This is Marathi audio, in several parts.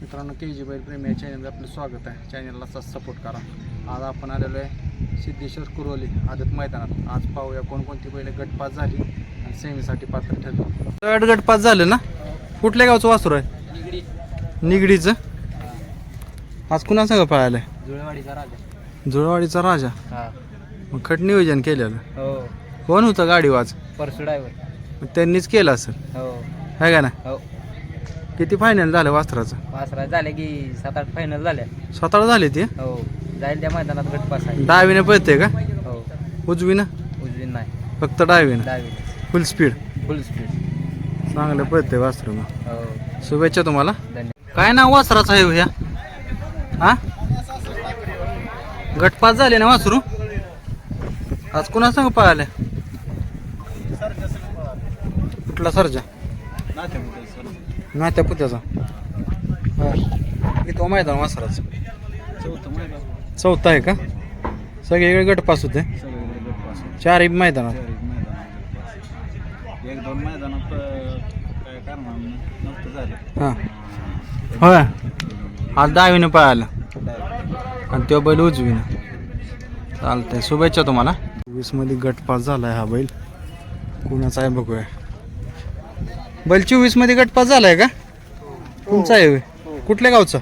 मित्रांनो के जी बैल प्रेमी या चॅनलमध्ये आपलं स्वागत आहे. चॅनलला सपोर्ट करा. आज आपण आलेलो आहे सिद्धेश्वर कुरोली आदत मैदानात. आज पाहूया कोणकोणती बैल गटपास झाली आणि सेमीसाठी पात्र ठरली. गट गटपास झालं ना? कुठल्या गावचं वासरू आहे? निगडीचं? आज कुणा सांग पाहायला जुळेवाडीचा राजा. जुळवाडीचा राजा? हा. मग खट नियोजन केलेलं. हो. कोण होतं गाडी वाज परसू ड्रायव्हर त्यांनीच केलं असेल. हो. आहे का ना हो. किती फायनल झालं वास्त्राचं वासरा झाले की सात आठ फायनल झाल्या स्वतःला झाली ती? हो जाईल त्या मैदानात गटपास आहे. डावीने पळते का? हो. उजवीनं? उजवीन नाही. फक्त डावीनं दहावी फुल स्पीड फुल स्पीड चांगलं पळते वासरू मग हो. शुभेच्छा तुम्हाला. धन्यवाद. काय नाव वासराचं आहे हो ह्या? हा? गटपास झाले ना वासरू? आज कुणा सांग पळाले कुठला सरजा? नात्या पुत्याचा. मी तो मैदान वासराचं. चौथा आहे का? सगळीकडे गटपास होते. चारही मैदानात. एक दोन मैदानात काय कारणानं नव्हतं हां. होय. आज दहावीनं पळालं. आणि तो बैल उजवीनं. चालतंय. शुभेच्छा तुम्हाला. वीसमध्ये गटपास झालाय हा बैल. कुणाचा आहे बघूया. बैल चोवीसमध्ये गटपास झालाय का? तुमचा आहे होय? कुठल्या गावचा?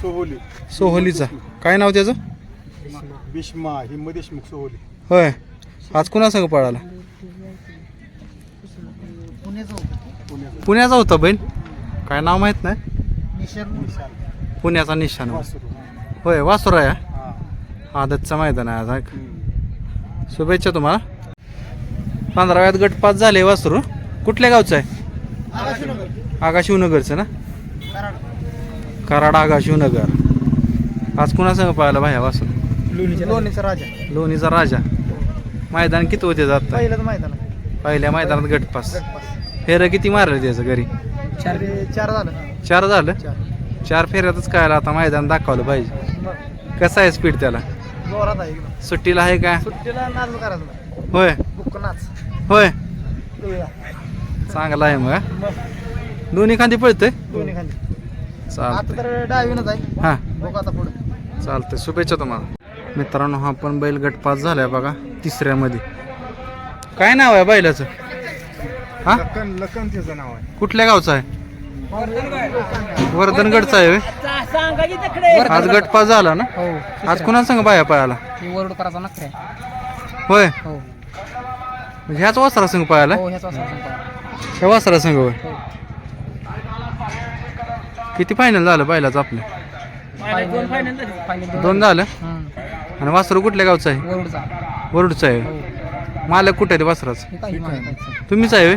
सोहोली. सोहोलीचा. काय नाव त्याचं? भीष्मा. हिम्म देशमुख सोहोली. होय. आज कुणा संग पळाला? पुण्याचा. होता बैल? काय नाव माहीत नाही? पुण्याचा निशाण होय वासुर आहे हा? आदतचं मैदान आहे आज हा? शुभेच्छा तुम्हाला. पंधराव्यात गट पास झाले वासरू. कुठल्या गावचं आहे? आगा शिवनगरचं ना? कराड आगा शिवनगर आज कुणा संग पाहायला बाह्या वासरू लोणीचा राजा. लोणीचा राजा. मैदान किती होते जात? मैदान. पहिल्या मैदानात गटपास फेर किती मारले त्याचं घरी? चार चार झालं. चार झालं? चार. फेऱ्यातच काय आता मैदान दाखवलं पाहिजे. कसं आहे स्पीड त्याला? जोरात आहे एकदम. सुट्टीला आहे का? सुट्टीला नाच करायचं होय. बुक्क नाच. होय. चांगला आहे मग? दोन्ही खांदी पळतोय? दोन्ही खाली आता चालतंय तर डावीनच आहे. हा. बघ आता पुढे. चालतंय. शुभेच्छा तुम्हाला. मित्रांनो हा पण बैल गटपास झालाय बघा तिसऱ्यामध्ये. काय नाव आहे बैलाचं? हा? लखन लखन त्याचं नाव आहे. कुठल्या गावचं आहे? वर्धनगडचा आहे होय? आज गटपास झाला ना? हो आज कुणा सांग बाया पायाला वरड करायचा नखरे. होय? हो. म्हणजे ह्याच वासरा हो ह्याच वासरा ह्या वासरा संघ किती फायनल झालं पाहिलाच आपलं? दोन झालं? आणि वासरू कुठल्या गावचं आहे? वरडचा आहे. मालक कुठे आहे ते वासराचं? तुम्हीच आहे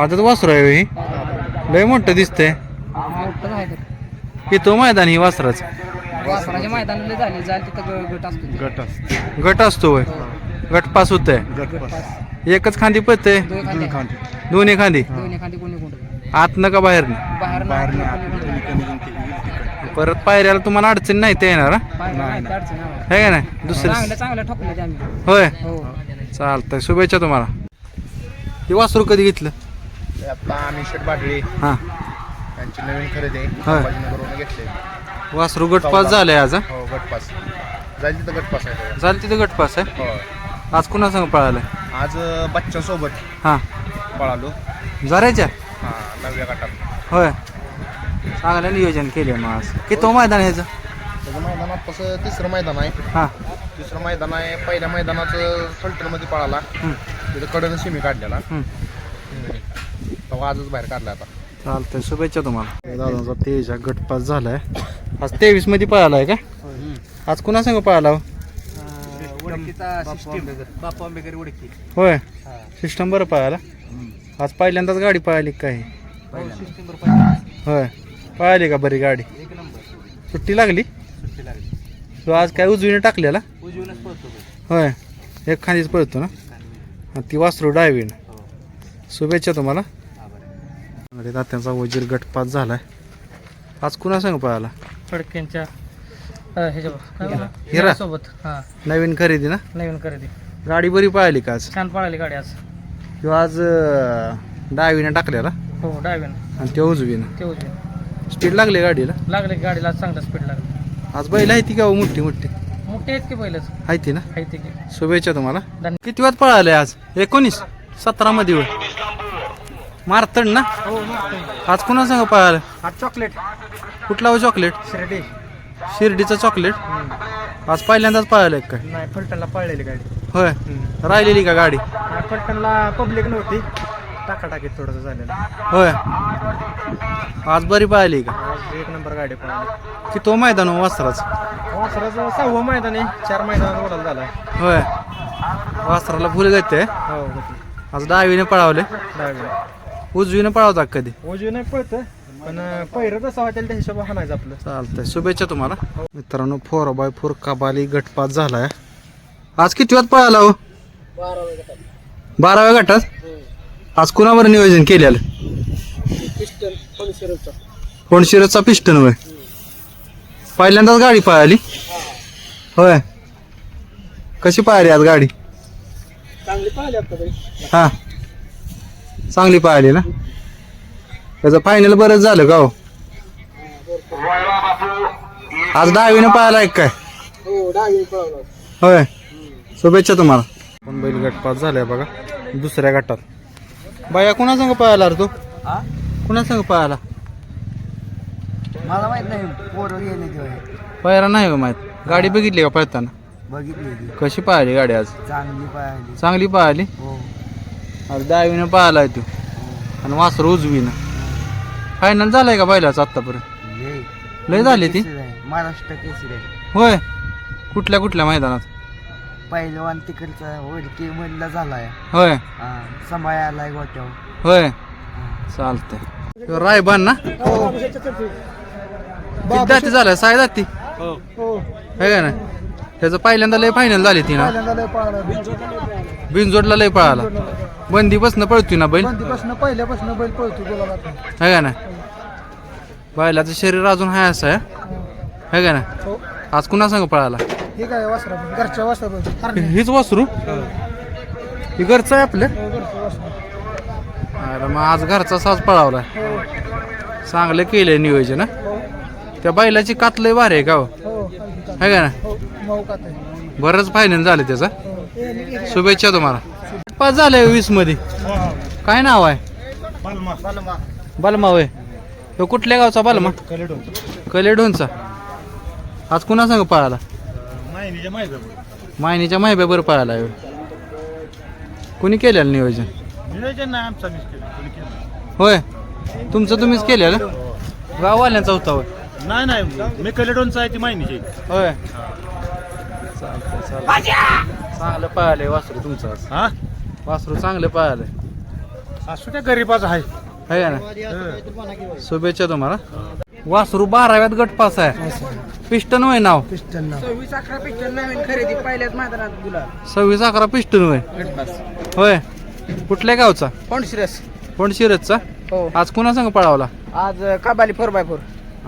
आदत वासरू आहे ही. लय मोठं दिसतंय. येतो मैदान ही वासराचं. गट असतो गट असतो गट असतो होय गट पास होत आहे एकच खांदी पळते दोन खांदे. खांदी. दोन्ही खांदी? दोन एखादी कोणी कोणी आतनं का बाहेर बाहेर. बाहेर नाही नाही कोणी आत कोणी. कमी कमी परत पायऱ्याला तुम्हाला अडचण नाही ते येणार हा? बाहेर नाही, काय अडचण नाही. है का नाही? दुसरं. चांगलं चांगलं ठोकलं ते आम्ही. होय? हो. चालतंय शुभेच्छा तुम्हाला. हे वासरू कधी घेतलं? आपला अनिशेट बाटळे हां. यांची नवीन खरेदी आहे. होय. संभाजीनगरवरून घेतले वासरू गटपास झालंय आज हा? हो गटपास. जाईल तिथं गटपास आहे. झालं तिथं गटपास आहे? हो आज कुणा संग पळालाय आज बच्चा सोबत हां. पळालो. जरायच्या? हा नवव्या गटात. होय. चांगलं नियोजन केले मग आज. किती तो मैदान ह्याचं? त्याचं मैदानात तसं तिसरं मैदान आहे. हां. तिसरं मैदान आहे पहिल्या मैदानाचं फलटणमध्ये पळाला. हं, तिथं कडनं सिमी काढलेला. हं. तेव्हा आजच बाहेर काढला आता. चालतंय शुभेच्छा तुम्हाला. दादाचा तेजा गटपास झालाय. आज तेवीसमध्ये पळालाय का? आज कुणा संग पळाला हो? बापू आंबेकर उडकी. होय. सिस्टम बरं पळाला आज पहिल्यांदाच गाडी पळाली काय होय. पळाली का बरी गाडी? एक नंबर. सुट्टी लागली? सुट्टी लागली. तो आज काय उजवीने टाकलेला? उजवीनच पळतो होय. एक खांदीच पळतो ना? आणि ती वासरू डायवीन शुभेच्छा तुम्हाला. अरे तात्यांचा वजीर गटपास झालाय. आज कुणा संग पळाला फडक्यांच्या हिरा. हिरा. सोबत हा. नवीन खरेदी ना? नवीन खरेदी. गाडी बरी पळाली का आज? छान पळाली गाडी आज. किंवा आज अं, डावीने टाकलेला? हो डाव्यानं आणि ते उजवीनं. ते उजवे स्पीड लागली गाडीला? लागले की गाडीला चांगला स्पीड लागला. आज बैल आहे ती का हो मोठी मोठी? मोठे आहेत की पहिलंच आहे ती ना? आहे ते की. शुभेच्छा तुम्हाला. धन्य- किती वाजता पळाले आज? एकोणीस? सतरा मध्ये होय. मारतड ना? आज कुणा सांग पळालं? हा चॉकलेट कुठला हो चॉकलेट शिर्डी. शिर्डीचं चॉकलेट आज पहिल्यांदाच पळालं काय? नाही फलटणला पळलेली गाडी. होय. राहिलेली का गाडी? नाही, फलटणला पब्लिक नव्हती. टाकाटाकीत थोडंसं झालेलं. होय. आज बरी पळाली का? आज एक नंबर गाडी पळाली. की तो मैदान हो वासराच? वासराचं सहावं मैदान आहे. चार मैदानात बोलायला झाला होय. वासराला फुल घेते हो आज डावीने पळावले डावीला उजवीने पळावता का कधी? उजवी नाही पळतं पण पहिरं कसं वाटेल त्या हिशोब हाणायचं आपलं. चालतंय. शुभेच्छा तुम्हाला. मित्रांनो फोर बाय फोर कबाली गटपात झालाय. आज किती वाजता पळाला हो? बाराव्या गटात. आज कुणावर नियोजन केलेलं? कोणशिरचा पिस्टन होय. पहिल्यांदाच गाडी पळाली? होय. कशी पळाली आज गाडी? चांगली पाहिली आता हा. चांगली पळाली ना? त्याचं फायनल बरंच झालं का हो? आज दहावीनं पळाला एक काय? हो होय. शुभेच्छा तुम्हाला. पण बैल गटपात झालाय बघा दुसऱ्या गटात. बाया कुणा संग पळाला रे तू? कुणा संग पळाला मला माहीत नाही पायरा नाही हो माहीत. गाडी बघितली का पळताना? बघितली ती. कशी पळाली गाडी आज? चांगली पाहिली. चांगली पळाली हो. आज दहावीनं पळालाय तू. आणि वासर उजवीनं. फायनल झालाय का बैलाचं आत्तापर्यंत? लय. झाली ती? महाराष्ट्र केसरी आहे. होय. कुठल्या कुठल्या मैदानात? पहिलवान तिकडचा वडकी मधला झालाय. होय. समाय आलाय गोट्यावर. होय. चालतंय. रायबान ना? किती जाती झालं साय जाती? है. का ना त्याचं पहिल्यांदा लय फायनल झाली ती ना. बिनजोडला लय पळाला. बंदी बसणं पळतोय ना बैल? बंदीपासून पहिल्यापासून बैल पळतो है का ना बैलाचं शरीर अजून हाय असं आहे. है का ना हो. आज कुणा सांग पळाला? हे काय वासरा घरच्या वासरा हीच वासरू? ही घरचं आहे आपलं? घरच्या वासरा. अरे मग आज घरचा साज पळावला चांगलं केलंय नियोजन हा? त्या बैलाची कात लय भारी आहे का हो? हो है का ना हो. बरंच फायनल झालं त्याचा. शुभेच्छा तुम्हाला. पाच झाले वीसमध्ये. काय नाव आहे? बलमा. होय. तो कुठल्या गावचा बलमा? कलेडोनचा. आज कुणा सांग पळाला? मायनीच्या माहिब्याबर पळाला. कुणी केलेलं नियोजन? नियोजन नाही आमचा मिस्टेक कोणी केलं होय. तुमचं तुम्हीच केलेलं? गाववाल्यांचा होता होय. नाही नाही. मी कलेडोनचा आहे ती माहिती होय. चालतंय चांगलं पळालंय वासरू तुमचं आज. हा? वासरू चांगलं पळालंय असू त्या गरीबाच आहे. है का शुभेच्छा तुम्हाला. वासरू बाराव्यात गट पास आहे. पिस्टन होय नाव? सव्वीस अकरा पिक्चर नवीन खरेदी पहिल्याच मैदानात गुलाब सव्वीस अकरा पिस्टन होय. होय. कुठल्या गावचा? कोण शिरस. कोण शिरतचा हो. आज कुणा संग पळावला? आज कबाली फोर बाय फोर.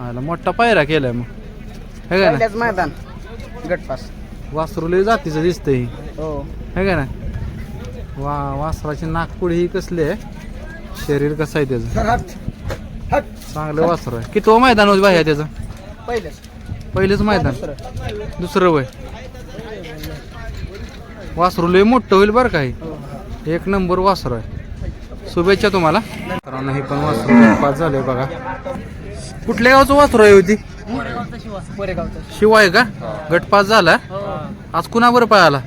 आला मोठा पायरा केलाय मग. है का पहिल्याच मैदान. गटपास वासरू लय जातीचं दिसतंय. हो. है का ना? वा वासराची नागपुडी ही कसली आहे? शरीर कसं आहे त्याचं? चांगलं वासर आहे. किती मैदान होत बाह्या त्याचं? पहिलेच. पहिलेच मैदान. दुसरं वय. वासरू लय मोठं होईल बरं काही एक नंबर वासरू आहे. शुभेच्छा तुम्हाला. हे पण वासरू पाच झाले बघा. कुठल्या गावचं वासरू आहे होती कोरेगावचा शिवाय का? गट पास झाला आज कुणाबर पळाला?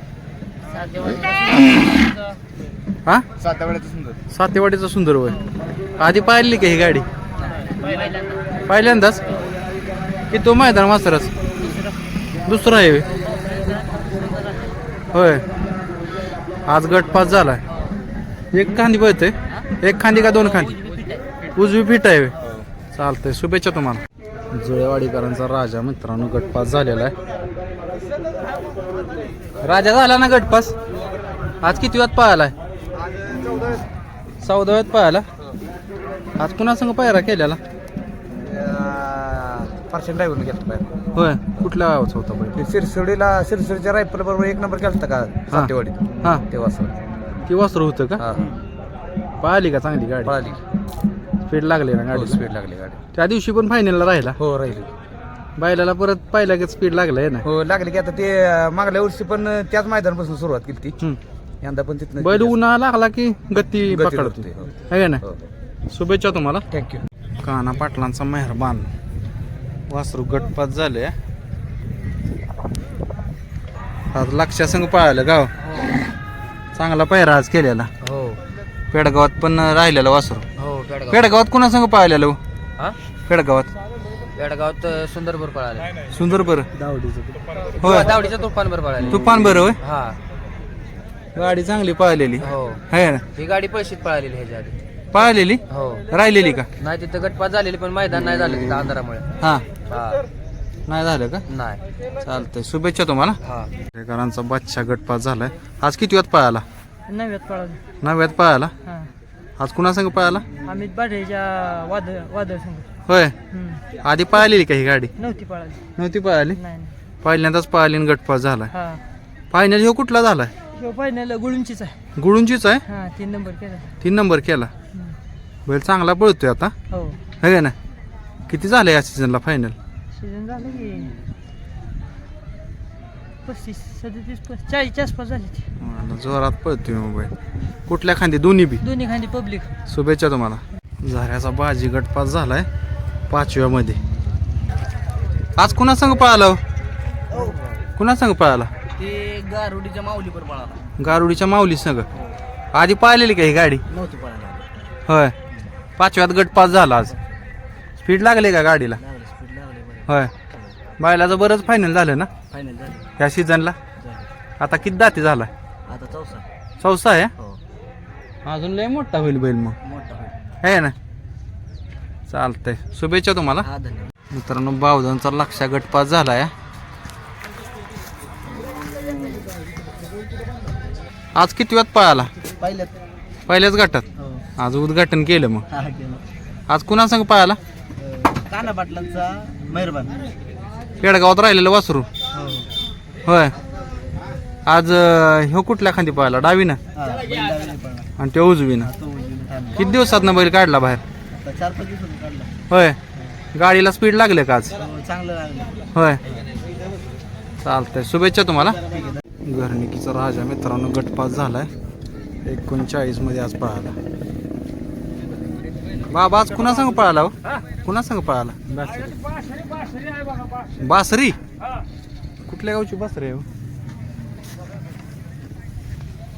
हा? सातावड्याचं सुंदर. सातेवाडीचा सुंदर वय आधी पाहिली का ही गाडी? पहिल्यांदाच? की तो मैदान वासरच दुसरा आहे होय. होय आज गट पास झालाय. एक खांदी पळतोय. एक खांदी का दोन खांदी? उजवी फिट आहे होय. चालतंय. शुभेच्छा तुम्हाला. जुळेवाडीकरांचा राजा मित्रांनो गटपास झालेला आहे. राजा झाला ना गटपास? आज किती वाजता पळालाय? चौदाव्यात पळाला? आज कुणा संग पायरा केलेला? पर्सेंट ड्रायव्हर घेतला पाहिजे होय कुठल्या गावाचा होता बैल सिरसोडीला सिरसोडीच्या रायफल बरोबर एक नंबर केलता का सातेवाडीत? हा. तेव्हा सर ती वासरू होतं का? हा. पळाली का चांगली गाडी? पळाली. स्पीड लागले ना गाडी. स्पीड लागली गाडी. त्या दिवशी पण फायनलला राहिला? हो राहिली. बैलाला परत पाहिला की स्पीड लागलाय ना? हो लागली की आता ते अं, मागल्या वर्षी पण त्याच मैदानापासून सुरुवात केली ती. हम्म. यंदा पण तिथनं बैल उन्हाळा लागला की गती गती पकडतो. धरते, हो. आहे ना? हो. शुभेच्छा तुम्हाला. थँक्यू काना पाटलांचा मेहरबान. वासरू गटपात झाले. आज लक्षा संघ पळालं गाव. चांगला पहिरा आज केलेला. हो. पेडगावात पण राहिलेला वासरू. हो पेडगाव. पेडगावात कुणा संघ पळालेलं हो? हा पेडगावात पेडगावात सुंदरपूर पळाले. सुंदर बरं होय. दावडीच्या तुफानभर पळाले. तुफान बरं होय? हा. गाडी चांगली पळालेली हो. आहे ना ही गाडी पैशीत पळालेली ह्याच्या आधी. पळालेली हो. राहिलेली का? नाही तिथं गटपात झालेली पण मैदान नाही झालं तिथं अंधारामुळे हा. हा. नाही झालं का? नाही. चालतंय. शुभेच्छा तुम्हाला. हा. घरांचा बादशा गटपास झालाय. आज किती वाजता पळाला? नव्यात पळाले. नव्यात पळाला? हां. आज कुणा संग पळाला? अमित बाढेच्या वाद वादळ संघ. होय. हम्म. आधी पळालेली का ही गाडी? नव्हती पळाली. नव्हती पळाली? नाही नाही. पहिल्यांदाच पळाली आणि गटपास झालाय. हा. फायनल ह्यो कुठला झालाय? ह्यो फायनल गुळूंचीच आहे. गुळूंचीच आहे? हा तीन नंबर केला. तीन नंबर केला. हम्म. बैल चांगला पळतोय आता. हो. है ना किती झालं या सीझनला फायनल सीझन झालं की पस्तीस सदतीस पस्तीस चाळीसच्या आसपास झाली ती. जोरात पळतोय मोबाईल. कुठल्या खांदी? दोन्ही बी? दोन्ही खांदी पब्लिक शुभेच्छा तुम्हाला. झऱ्याचा बाजी गटपास झालाय पाचव्यामध्ये आज कुणा संग पळाला हो? कुणा संग पळाला? ते गारुडीच्या माऊलीवर पळाला. गारुडीच्या माऊली संग? आधी पाहिलेली का ही गाडी? नव्हती पळाली होय. पाचव्यात गटपास झाला आज. स्पीड लागले का गाडीला? स्पीड लागली होय. बायलाचं बरंच फायनल झालं ना? फायनल झाली. ह्या सीझनला आता किती दाती झाला आता चौसा. चौसा आहे? हो. अजून लय मोठा होईल बैल मग. मोठा आहे ना? चालतंय. शुभेच्छा तुम्हाला. हा धन्यवाद. मित्रांनो बावधनचा लक्षा गटपास झालाय. आज किती वेळात पळाला? पहिल्यात पहिल्याच गटात? हो. आज उद्घाटन केलं मग. हा केलं. आज कुणा संग पळाला? काना पाटलांचा मेहरबान. पेडगावात राहिलेलं वासरू. होय. आज अं, ह्यो कुठल्या खांदी पळाला? डावीनं? हा पळला. आणि त्यो उजवीनं. तो उजवीने ठाणे. किती दिवसात बैल काढला बाहेर? आता चार पाच दिवसात काढला. होय. गाडीला स्पीड लागले का आज? हो, चांगलं लागलं. होय. चालतंय. शुभेच्छा तुम्हाला. घरणिकीचा राजा मित्रांनो गटपास झालाय. एकोणचाळीसमध्ये आज पळाला. बाबा आज कुणा संग पळाला हो? कुणा संग पळाला? बासरी? कुठल्या गावची बस रे हो?